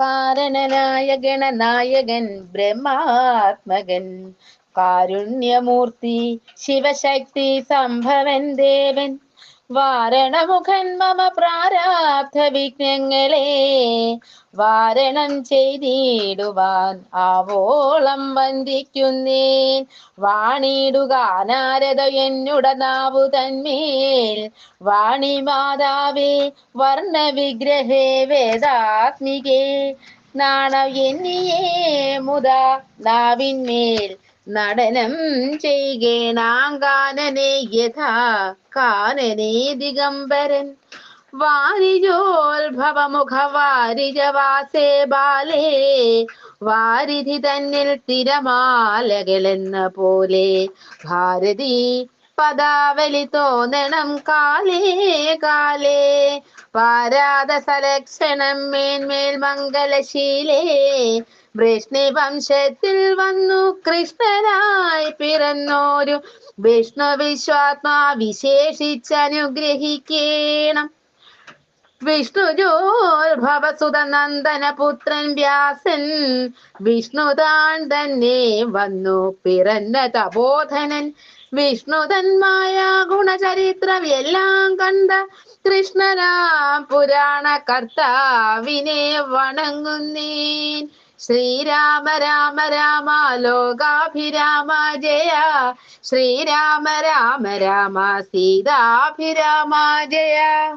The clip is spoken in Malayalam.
കാരണനായ ഗണനായകൻ ബ്രഹ്മാത്മകൻ. കാരുണ്യമൂർത്തി ശിവശക്തി സംഭവൻ ദേവൻ. വാരണമുഖൻ മമ പ്രാരാബ്ധ വിഘ്നങ്ങളെ വാരണം ചെയ്തിടുവാൻ ആവോളം വന്ദിക്കുന്നേൻ. വാണിടുക നാരദ എന്നുട നാവു തന്മേൽ. വാണി മാതാവേ വർണ വിഗ്രഹേ വേദാത്മികേ. നാണം എന്നിയേ മുത നാവിന്മേൽ. നടനം ചെയ്യണാങ്കാനനെ യഥാ കാനനെ ദിഗംബരൻ. വാരിജോത്ഭവമുഖവാരിജവാസേ ബാലേ വാരിധി തന്നിൽ തിരമാലകളെന്ന പോലെ. ഭാരതി പദാവലി തോന്നണം കാലേ കാലേ. പാരാത സലക്ഷണം മേന്മേൽ മംഗലശീലേ. വൃഷ്ണി വംശത്തിൽ വന്നു കൃഷ്ണനായി പിറന്നോരു വിഷ്ണു വിശ്വാത്മാ വിശേഷിച്ചനുഗ്രഹിക്കണം. വിഷ്ണുജോത്ഭവസുത നന്ദന പുത്രൻ വ്യാസൻ വിഷ്ണുതാൻ തന്നെ വന്നു. പിറന്ന തപോധനൻ വിഷ്ണുതന്മായ ഗുണചരിത്രം എല്ലാം കണ്ട കൃഷ്ണനാം പുരാണ കർത്താവിനെ വണങ്ങുന്നേൻ. ശ്രീരാമ രാമ രാമ ലോകാഭിരാമ ജയ. ശ്രീരാമ രാമ രാമ സീതാഭിരാമ ജയ.